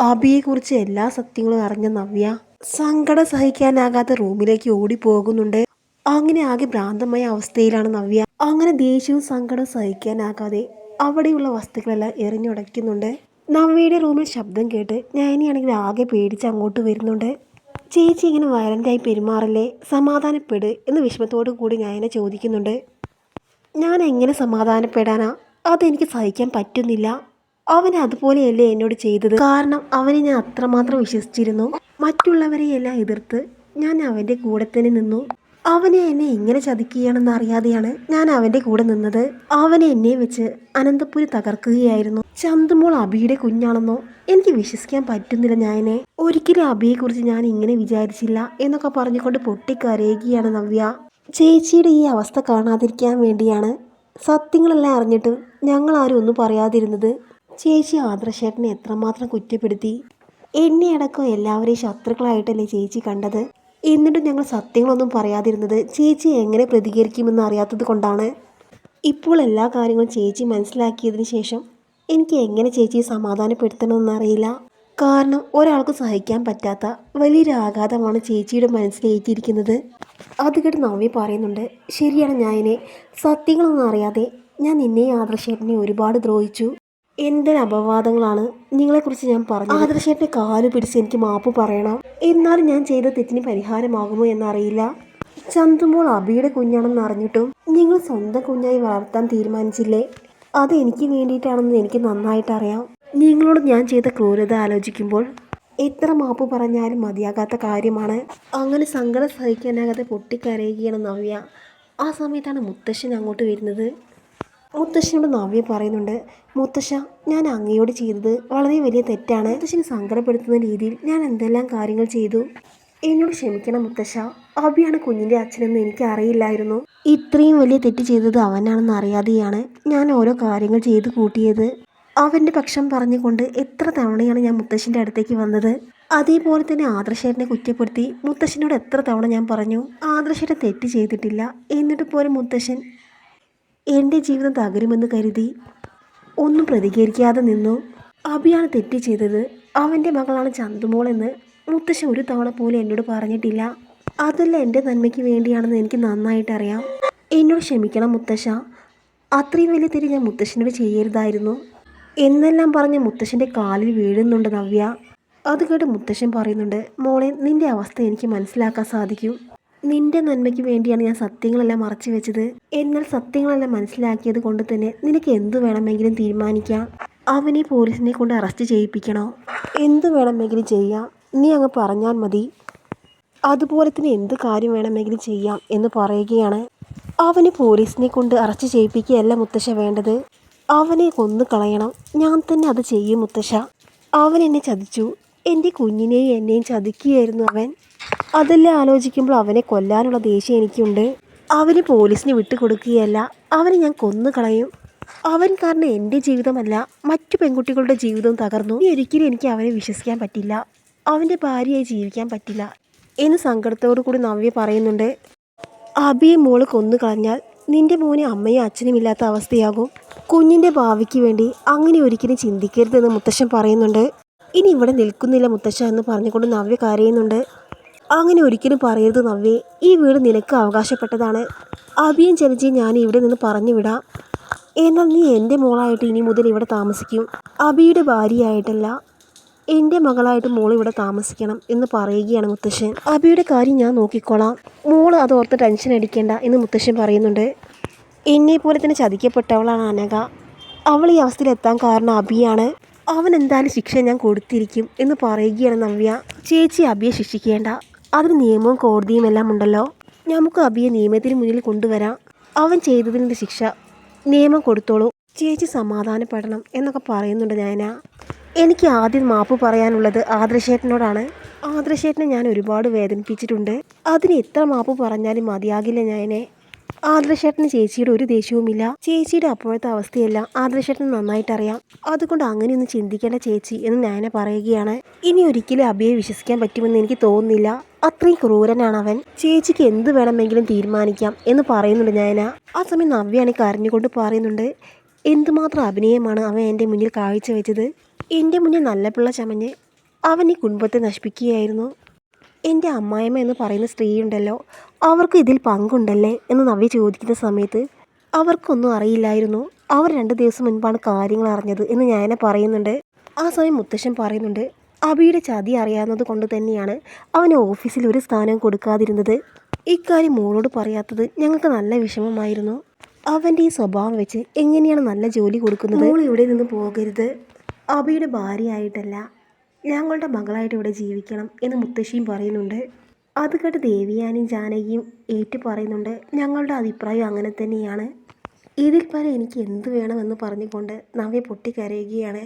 അബിയെക്കുറിച്ച് എല്ലാ സത്യങ്ങളും അറിഞ്ഞ നവ്യ സങ്കടം സഹിക്കാനാകാത്ത റൂമിലേക്ക് ഓടിപ്പോകുന്നുണ്ട്. അങ്ങനെ ആകെ ഭ്രാന്തമായ അവസ്ഥയിലാണ് നവ്യ. അങ്ങനെ ദേഷ്യവും സങ്കടം സഹിക്കാനാകാതെ അവിടെയുള്ള വസ്തുക്കളെല്ലാം എറിഞ്ഞുടയ്ക്കുന്നുണ്ട് നവ്യയുടെ റൂമിൽ ശബ്ദം കേട്ട് ഞാനിയാണെങ്കിൽ ആകെ പേടിച്ച് അങ്ങോട്ട് വരുന്നുണ്ട്. ചേച്ചി ഇങ്ങനെ വയലന്റായി പെരുമാറല്ലേ? സമാധാനപ്പെട് എന്ന് വിഷമത്തോടു കൂടി ഞാനെ ചോദിക്കുന്നുണ്ട്. ഞാൻ എങ്ങനെ സമാധാനപ്പെടാനാ? അതെനിക്ക് സഹിക്കാൻ പറ്റുന്നില്ല. അവൻ അതുപോലെയല്ലേ എന്നോട് ചെയ്തത്. കാരണം അവനെ ഞാൻ അത്രമാത്രം വിശ്വസിച്ചിരുന്നു. മറ്റുള്ളവരെയെല്ലാം എതിർത്ത് ഞാൻ അവന്റെ കൂടെ തന്നെ നിന്നു. അവനെ എന്നെ ഇങ്ങനെ ചതിക്കുകയാണെന്ന് അറിയാതെയാണ് ഞാൻ അവന്റെ കൂടെ നിന്നത്. അവനെ എന്നെ വെച്ച് അനന്തപുരി തകർക്കുകയായിരുന്നു. ചന്തുമോൾ അബിയുടെ കുഞ്ഞാണെന്നോ എനിക്ക് വിശ്വസിക്കാൻ പറ്റുന്നില്ല ഞാനെ ഒരിക്കലും അബിയെക്കുറിച്ച് ഞാൻ ഇങ്ങനെ വിചാരിച്ചില്ല എന്നൊക്കെ പറഞ്ഞുകൊണ്ട് പൊട്ടിക്കരയുകയാണ് നവ്യ. ചേച്ചിയുടെ ഈ അവസ്ഥ കാണാതിരിക്കാൻ വേണ്ടിയാണ് സത്യങ്ങളെല്ലാം അറിഞ്ഞിട്ടും ഞങ്ങൾ ആരും ഒന്നും പറയാതിരുന്നത്. ചേച്ചി ആദർശേട്ടനെ എത്രമാത്രം കുറ്റപ്പെടുത്തി? എന്നെ അടക്കം എല്ലാവരെയും ശത്രുക്കളായിട്ടല്ലേ ചേച്ചി കണ്ടത്? എന്നിട്ടും ഞങ്ങൾ സത്യങ്ങളൊന്നും പറയാതിരുന്നത് ചേച്ചി എങ്ങനെ പ്രതികരിക്കുമെന്ന് അറിയാത്തത് കൊണ്ടാണ്. ഇപ്പോൾ എല്ലാ കാര്യങ്ങളും ചേച്ചി മനസ്സിലാക്കിയതിന് ശേഷം എനിക്ക് എങ്ങനെ ചേച്ചിയെ സമാധാനപ്പെടുത്തണമെന്നറിയില്ല കാരണം ഒരാൾക്ക് സഹിക്കാൻ പറ്റാത്ത വലിയൊരു ആഘാതമാണ് ചേച്ചിയുടെ മനസ്സിലേറ്റിയിരിക്കുന്നത് അത് കേട്ട് നവ്യ പറയുന്നുണ്ട് ശരിയാണ് ഞാനിനെ. സത്യങ്ങളൊന്നും അറിയാതെ ഞാൻ നിന്നെ ആദർശേട്ടനെ ഒരുപാട് ദ്രോഹിച്ചു. എന്റെ അപവാദങ്ങളാണ് നിങ്ങളെക്കുറിച്ച് ഞാൻ പറഞ്ഞു. ആദർശേട്ടന്റെ കാൽ പിടിച്ച് എനിക്ക് മാപ്പ് പറയണം. എന്നാലും ഞാൻ ചെയ്ത തെറ്റിന് പരിഹാരമാകുമോ എന്നറിയില്ല. ചന്തുമോൾ അബിയുടെ കുഞ്ഞാണെന്ന് അറിഞ്ഞിട്ടും നിങ്ങൾ സ്വന്തം കുഞ്ഞായി വളർത്താൻ തീരുമാനിച്ചില്ലേ? അത് എനിക്ക് വേണ്ടിയിട്ടാണെന്ന് എനിക്ക് നന്നായിട്ട് അറിയാം നിങ്ങളോട് ഞാൻ ചെയ്ത ക്രൂരത ആലോചിക്കുമ്പോൾ എത്ര മാപ്പ് പറഞ്ഞാലും മതിയാകാത്ത കാര്യമാണ്. അങ്ങനെ സങ്കടം സഹിക്കാനാകാതെ പൊട്ടിക്കരയുകയാണ് നവ്യ. ആ സമയത്താണ് മുത്തശ്ശൻ അങ്ങോട്ട് വരുന്നത്. മുത്തശ്ശനോട് നവ്യ പറയുന്നുണ്ട് മുത്തശ്ശ ഞാൻ അങ്ങയോട് ചെയ്തത് വളരെ വലിയ തെറ്റാണ്. മുത്തശ്ശനെ സങ്കടപ്പെടുത്തുന്ന രീതിയിൽ ഞാൻ എന്തെല്ലാം കാര്യങ്ങൾ ചെയ്തു? എന്നോട് ക്ഷമിക്കണം മുത്തശ്ശ. അബിയാണ് കുഞ്ഞിന്റെ അച്ഛനെന്ന് എനിക്ക് അറിയില്ലായിരുന്നു. ഇത്രയും വലിയ തെറ്റ് ചെയ്തത് അവനാണെന്ന് അറിയാതെയാണ് ഞാൻ ഓരോ കാര്യങ്ങൾ ചെയ്ത് കൂട്ടിയത്. അവന്റെ പക്ഷം പറഞ്ഞുകൊണ്ട് എത്ര തവണയാണ് ഞാൻ മുത്തശ്ശന്റെ അടുത്തേക്ക് വന്നത്? അതേപോലെ തന്നെ ആദർശേരനെ കുറ്റപ്പെടുത്തി മുത്തശ്ശനോട് എത്ര തവണ ഞാൻ പറഞ്ഞു ആദർശേരൻ തെറ്റ് ചെയ്തിട്ടില്ല. എന്നിട്ട് പോലും മുത്തശ്ശൻ എന്റെ ജീവിതം തകരുമെന്ന് കരുതി ഒന്നും പ്രതികരിക്കാതെ നിന്നു. അഭിയാണ് തെറ്റ് ചെയ്തത്. അവന്റെ മകളാണ് ചന്തുമോളെന്ന് മുത്തശ്ശ ഒരു തവണ പോലും എന്നോട് പറഞ്ഞിട്ടില്ല. അതല്ല എന്റെ നന്മയ്ക്ക് വേണ്ടിയാണെന്ന് എനിക്ക് നന്നായിട്ടറിയാം. എന്നോട് ക്ഷമിക്കണം മുത്തശ്ശ. അത്രയും വലിയ തെറ്റ് ഞാൻ മുത്തശ്ശനോട് ചെയ്യരുതായിരുന്നു. എന്നെല്ലാം പറഞ്ഞ് മുത്തശ്ശന്റെ കാലിൽ വീഴുന്നുണ്ട് നവ്യ. അത് കേട്ട് മുത്തശ്ശൻ പറയുന്നുണ്ട് മോളെ നിന്റെ അവസ്ഥ എനിക്ക് മനസ്സിലാക്കാൻ സാധിക്കും. നിന്റെ നന്മയ്ക്ക് വേണ്ടിയാണ് ഞാൻ സത്യങ്ങളെല്ലാം മറച്ചു വെച്ചത്. എന്നാൽ സത്യങ്ങളെല്ലാം മനസ്സിലാക്കിയത് കൊണ്ട് തന്നെ നിനക്ക് എന്തു വേണമെങ്കിലും തീരുമാനിക്കാം. അവനെ പോലീസിനെ കൊണ്ട് അറസ്റ്റ് ചെയ്യിപ്പിക്കണോ. എന്തു വേണമെങ്കിലും ചെയ്യാം. നീ അങ്ങ് പറഞ്ഞാൽ മതി. അതുപോലെ തന്നെ എന്ത് കാര്യം വേണമെങ്കിലും ചെയ്യാം എന്ന് പറയുകയാണ്. അവന് പോലീസിനെ കൊണ്ട് അറസ്റ്റ് ചെയ്യിപ്പിക്കുകയല്ല മുത്തശ്ശ വേണ്ടത്. അവനെ കൊന്നു കളയണം. ഞാൻ തന്നെ അത് ചെയ്യും മുത്തശ്ശ. അവൻ എന്നെ ചതിച്ചു. എന്റെ കുഞ്ഞിനെയും എന്നെയും ചതിക്കുകയായിരുന്നു അവൻ. അതെല്ലാം ആലോചിക്കുമ്പോൾ അവനെ കൊല്ലാനുള്ള ദേഷ്യം എനിക്കുണ്ട്. അവന് പോലീസിന് വിട്ടുകൊടുക്കുകയല്ല. അവനെ ഞാൻ കൊന്നു കളയും അവൻ കാരണം എന്റെ ജീവിതമല്ല മറ്റു പെൺകുട്ടികളുടെ ജീവിതവും തകർന്നു. ഇനി ഒരിക്കലും എനിക്ക് അവനെ വിശ്വസിക്കാൻ പറ്റില്ല. അവന്റെ ഭാര്യയായി ജീവിക്കാൻ പറ്റില്ല എന്ന് സങ്കടത്തോടു കൂടി നവ്യ പറയുന്നുണ്ട്. അബിയെ മോൾ കൊന്നു കളഞ്ഞാൽ നിന്റെ മോനെ അമ്മയും അച്ഛനും ഇല്ലാത്ത അവസ്ഥയാകും. കുഞ്ഞിന്റെ ഭാവിക്ക് വേണ്ടി അങ്ങനെ ഒരിക്കലും ചിന്തിക്കരുതെന്ന് മുത്തശ്ശൻ പറയുന്നുണ്ട്. ഇനി ഇവിടെ നിൽക്കുന്നില്ല മുത്തശ്ശ എന്ന് പറഞ്ഞുകൊണ്ട് നവ്യ കരയുന്നുണ്ട്. അങ്ങനെ ഒരിക്കലും പറയരുത് നവ്യേ. ഈ വീട് നിനക്ക് അവകാശപ്പെട്ടതാണ്. അഭിയും ജനജിയും ഞാൻ ഇവിടെ നിന്ന് പറഞ്ഞു വിടാം. എന്നാൽ നീ എന്റെ മോളായിട്ട് ഇനി മുതൽ ഇവിടെ താമസിക്കും. അബിയുടെ ഭാര്യയായിട്ടല്ല എന്റെ മകളായിട്ട് മോൾ ഇവിടെ താമസിക്കണം എന്ന് പറയുകയാണ് മുത്തശ്ശൻ. അബിയുടെ കാര്യം ഞാൻ നോക്കിക്കോളാം. മോൾ അത് ഓർത്ത് ടെൻഷൻ അടിക്കേണ്ട എന്ന് മുത്തശ്ശൻ പറയുന്നുണ്ട്. എന്നെ പോലെ തന്നെ ചതിക്കപ്പെട്ടവളാണ് അനക അവൾ ഈ അവസ്ഥയിലെത്താൻ കാരണം അബിയാണ്. അവൻ എന്തായാലും ശിക്ഷ ഞാൻ കൊടുത്തിരിക്കും എന്ന് പറയുകയാണ് നവ്യ. ചേച്ചി അബിയെ ശിക്ഷിക്കേണ്ട. അതിന് നിയമവും കോടതിയും എല്ലാം ഉണ്ടല്ലോ. നമുക്ക് അബിയെ നിയമത്തിന് മുന്നിൽ കൊണ്ടുവരാം. അവൻ ചെയ്തതിന്റെ ശിക്ഷ. നിയമം കൊടുത്തോളൂ. ചേച്ചി സമാധാനപ്പെടണം എന്നൊക്കെ പറയുന്നുണ്ട് ഞാൻ എനിക്ക് ആദ്യം മാപ്പ് പറയാനുള്ളത് ആദർശേട്ടനോടാണ്. ആദർശേട്ടനെ ഞാൻ ഒരുപാട് വേദനിപ്പിച്ചിട്ടുണ്ട്. അതിന് എത്ര മാപ്പ് പറഞ്ഞാലും മതിയാകില്ല ഞാനെ ആദർശേട്ടന് ചേച്ചിയുടെ ഒരു ദേഷ്യവുമില്ല. ചേച്ചിയുടെ അപ്പോഴത്തെ അവസ്ഥയെല്ലാം ആദർശേട്ടന് നന്നായിട്ട് അറിയാം അതുകൊണ്ട് അങ്ങനെയൊന്നും ചിന്തിക്കേണ്ട ചേച്ചി എന്ന് നയന പറയുകയാണ്. ഇനി ഒരിക്കലും അബിയെ വിശ്വസിക്കാൻ പറ്റുമെന്ന് എനിക്ക് തോന്നുന്നില്ല. അത്രയും ക്രൂരനാണ് അവൻ. ചേച്ചിക്ക് എന്ത് വേണമെങ്കിലും തീരുമാനിക്കാം എന്ന് പറയുന്നുണ്ട് നയന. ആ സമയം നവ്യാണ് കരഞ്ഞുകൊണ്ട് പറയുന്നുണ്ട് എന്തുമാത്രം അഭിനയമാണ് അവൻ എന്റെ മുന്നിൽ കാഴ്ചവെച്ചത്? എന്റെ മുന്നിൽ നല്ല പിള്ള ചമഞ്ഞ് അവൻ ഈ കുടുംബത്തെ നശിപ്പിക്കുകയായിരുന്നു. എന്റെ അമ്മായിമ്മ എന്ന് പറയുന്ന സ്ത്രീയുണ്ടല്ലോ അവർക്ക് ഇതിൽ പങ്കുണ്ടല്ലേ എന്ന് നവ്യ ചോദിക്കുന്ന സമയത്ത് അവർക്കൊന്നും അറിയില്ലായിരുന്നു. അവർ രണ്ട് ദിവസം മുൻപാണ് കാര്യങ്ങൾ അറിഞ്ഞത് എന്ന് ഞാനെ പറയുന്നുണ്ട്. ആ സമയം മുത്തശ്ശൻ പറയുന്നുണ്ട് അബിയുടെ ചതി അറിയാവുന്നത് കൊണ്ട് തന്നെയാണ് അവന് ഓഫീസിൽ ഒരു സ്ഥാനം കൊടുക്കാതിരുന്നത്. ഇക്കാര്യം മോളോട് പറയാത്തത് ഞങ്ങൾക്ക് നല്ല വിഷമമായിരുന്നു. അവന്റെ ഈ സ്വഭാവം വെച്ച് എങ്ങനെയാണ് നല്ല ജോലി കൊടുക്കുന്നത്? മോൾ ഇവിടെ നിന്ന് പോകരുത്. അബിയുടെ ഭാര്യയായിട്ടല്ല ഞങ്ങളുടെ മകളായിട്ട് ഇവിടെ ജീവിക്കണം എന്ന് മുത്തശ്ശിയും പറയുന്നുണ്ട്. അത് കേട്ട് ദേവിയാനും ജാനകിയും ഏറ്റു പറയുന്നുണ്ട് ഞങ്ങളുടെ അഭിപ്രായം അങ്ങനെ തന്നെയാണ്. ഇതിൽ പല എനിക്ക് എന്ത് വേണമെന്ന് പറഞ്ഞുകൊണ്ട് നവ്യ പൊട്ടിക്കരയുകയാണ്.